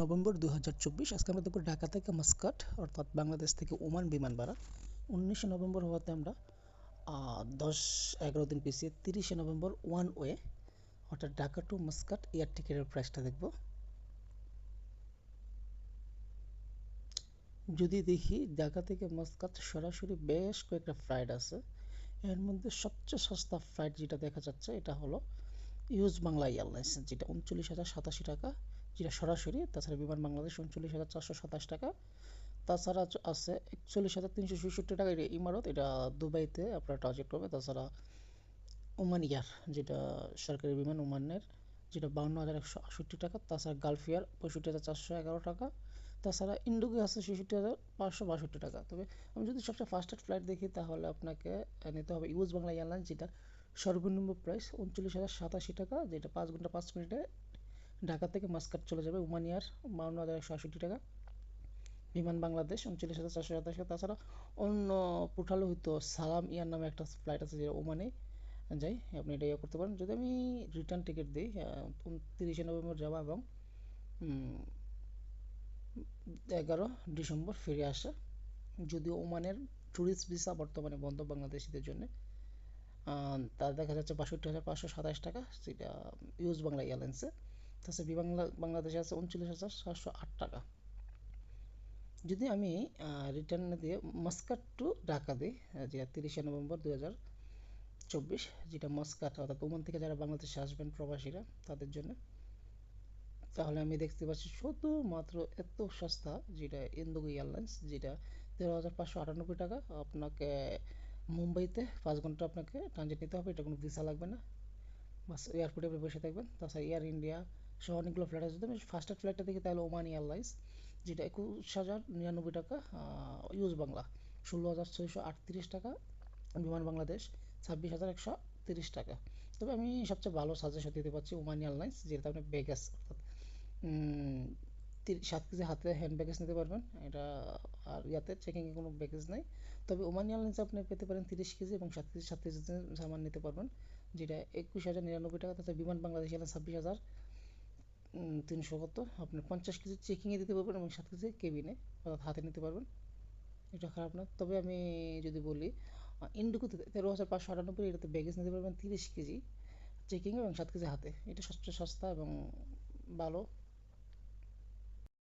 November দু হাজার চব্বিশ, আজকে আমরা দেখব ঢাকা থেকে মাস্কাট, অর্থাৎ বাংলাদেশ থেকে ওমান বিমান ভাড়া। উনিশে নভেম্বর হওয়াতে আমরা দশ, এগারো দিন পিছিয়ে তিরিশে নভেম্বর ওয়ান ওয়ে, অর্থাৎ ঢাকা টু মাস্কাট এয়ার টিকেটের প্রাইসটা দেখব। যদি দেখি ঢাকা থেকে মাস্কাট সরাসরি বেশ কয়েকটা ফ্লাইট আছে, এর মধ্যে সবচেয়ে সস্তা ফ্লাইট যেটা দেখা যাচ্ছে, এটা হলো ইউজ বাংলা এয়ারলাইন্স যেটা উনচল্লিশ হাজার সাতাশি টাকা। যেটা সরাসরি, তাছাড়া বিমান বাংলাদেশ উনচল্লিশ হাজার চারশো সাতাশ টাকা। তাছাড়া আছে একচল্লিশ হাজার তিনশো ছেষট্টি টাকা এটা ইমারত। এটা দুবাইতে আপনার ট্রানজিট করবে। তাছাড়া ওমান ইয়ার যেটা সরকারি বিমান ওমানের, যেটা বাউন্ন হাজার একশো আটষট্টি টাকা। তাছাড়া গালফ এয়ার, পঁয়ষট্টি হাজার চারশো এগারো টাকা। তাছাড়া ইন্ডোকে আছে ছেষট্টি হাজার পাঁচশো বাষট্টি টাকা। তবে আমি যদি সবচেয়ে ফাস্টেস্ট ফ্লাইট দেখি, তাহলে আপনাকে নিতে হবে ইউজ বাংলা এয়ারলাইন্স যেটা সর্বনিম্ন প্রাইস উনচল্লিশ হাজার সাতাশি টাকা, যেটা পাঁচ ঘণ্টা পাঁচ মিনিটে ঢাকা থেকে মাস্কাট চলে যাবে ওমান এয়ার বাউন্ন হাজার একশো আষট্টি টাকা। বিমান বাংলাদেশ উনচল্লিশ হাজার চারশো সাতাশ টাকা। তাছাড়া অন্য পোর্টালে হয়তো সালাম ইয়ার নামে একটা ফ্লাইট আছে যেটা ওমানে যাই, আপনি এটা ইয়ে করতে পারেন। যদি আমি রিটার্ন টিকিট দিই তিরিশে নভেম্বর যাওয়া এবং এগারো ডিসেম্বর ফিরে আসা। যদিও ওমানের ট্যুরিস্ট ভিসা বর্তমানে বন্ধ বাংলাদেশিদের জন্য। তার দেখা যাচ্ছে বাষট্টি হাজার পাঁচশো সাতাশ টাকা, সেটা ইউজ বাংলা এয়ারলাইন্সে তাছাড়া বিমান বাংলাদেশে আছে উনচল্লিশ হাজার সাতশো আট টাকা। যদি আমি রিটার্ন দিয়ে মাস্কাট টু ঢাকা দিই আহ, যে তিরিশে নভেম্বর দু হাজার চব্বিশ যেটা মাস্কাট অর্থাৎ ওমান থেকে যারা বাংলাদেশে আসবেন প্রবাসীরা তাদের জন্য তাহলে আমি দেখতে পাচ্ছি শুধুমাত্র এত সস্তা যেটা ইন্দোগো এয়ারলাইন্স যেটা তেরো হাজার পাঁচশো আটানব্বই টাকা। আপনাকে মুম্বাইতে পাঁচ ঘণ্টা আপনাকে ট্রানজিট নিতে হবে এটা কোনো ভিসা লাগবে না। বাস এয়ারপোর্টে বসে থাকবেন। তাছাড়া এয়ার ইন্ডিয়া সহ অনেকগুলো ফ্লাইট আছে। যদি আমি ফার্স্টের ফ্লাইটটা দেখি তাহলে ওমান এয়ারলাইন্স যেটা একুশ হাজার নিরানব্বই টাকা ইউজ বাংলা, ষোলো হাজার ছয়শো আটত্রিশ টাকা, বিমান বাংলাদেশ, ছাব্বিশ হাজার একশো তিরিশ টাকা। তবে আমি সবচেয়ে ভালো সাজেশন দিতে পারছি ওমান এয়ারলাইন্স যেটা আপনি বেগাস অর্থাৎ সাত কেজি হাতে হ্যান্ড ব্যাগেজ নিতে পারবেন। এটা, আর ইয়াতে চেকিংয়ে কোনো ব্যাগেজ নাই। তবে ওমান এয়ারলাইন্সে আপনি পেতে পারেন তিরিশ কেজি এবং সাত কেজি সাত কেজি সামান নিতে পারবেন, যেটা একুশ হাজার নিরানব্বই টাকা, তাতে বিমান বাংলাদেশ এয়ারলাইন্স ছাব্বিশ হাজার তিনশো কত আপনি পঞ্চাশ কেজি চেকিংয়ে দিতে পারবেন এবং সাত কেজি কেবিনে অর্থাৎ হাতে নিতে পারবেন। এটা খারাপ না তবে আমি যদি বলি ইন্ডিগোতে তেরো হাজার পাঁচশো আটানব্বই এটাতে ব্যাগেজ নিতে পারবেন তিরিশ কেজি চেকিং এবং সাত কেজি হাতে। এটা সবচেয়ে সস্তা এবং ভালো।